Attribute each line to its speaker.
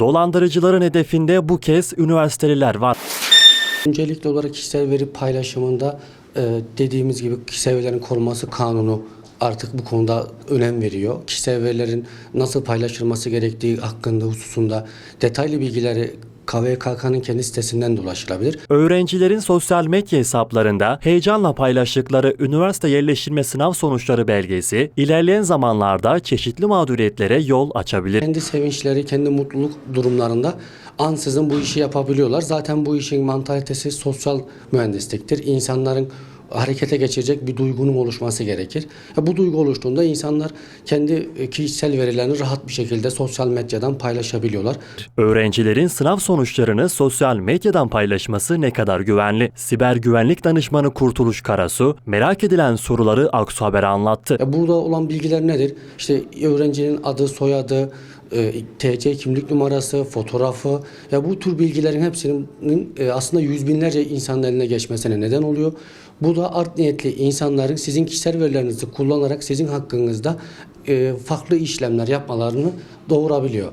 Speaker 1: Dolandırıcıların hedefinde bu kez üniversiteliler var.
Speaker 2: Öncelikli olarak kişisel veri paylaşımında e, dediğimiz gibi kişisel verilerin korunması kanunu artık bu konuda önem veriyor. Kişisel verilerin nasıl paylaşılması gerektiği hakkında hususunda detaylı bilgileri KVKK'nın kendi sitesinden de ulaşılabilir.
Speaker 1: Öğrencilerin sosyal medya hesaplarında heyecanla paylaştıkları üniversite yerleştirme sınav sonuçları belgesi ilerleyen zamanlarda çeşitli mağduriyetlere yol açabilir.
Speaker 2: Kendi sevinçleri, kendi mutluluk durumlarında ansızın bu işi yapabiliyorlar. Zaten bu işin mantalitesi sosyal mühendisliktir. İnsanların harekete geçirecek bir duygunun oluşması gerekir. Bu duygu oluştuğunda insanlar kendi e, kişisel verilerini rahat bir şekilde sosyal medyadan paylaşabiliyorlar.
Speaker 1: Öğrencilerin sınav sonuçlarını sosyal medyadan paylaşması ne kadar güvenli? Siber güvenlik danışmanı Kurtuluş Karasu merak edilen soruları Aksu Haber'e anlattı.
Speaker 2: Burada olan bilgiler nedir? İşte öğrencinin adı, soyadı, e, TC kimlik numarası, fotoğrafı. Ya bu tür bilgilerin hepsinin e, aslında yüz binlerce insanın eline geçmesine neden oluyor. Bu da art niyetli insanların sizin kişisel verilerinizi kullanarak sizin hakkınızda e, farklı işlemler yapmalarını doğurabiliyor.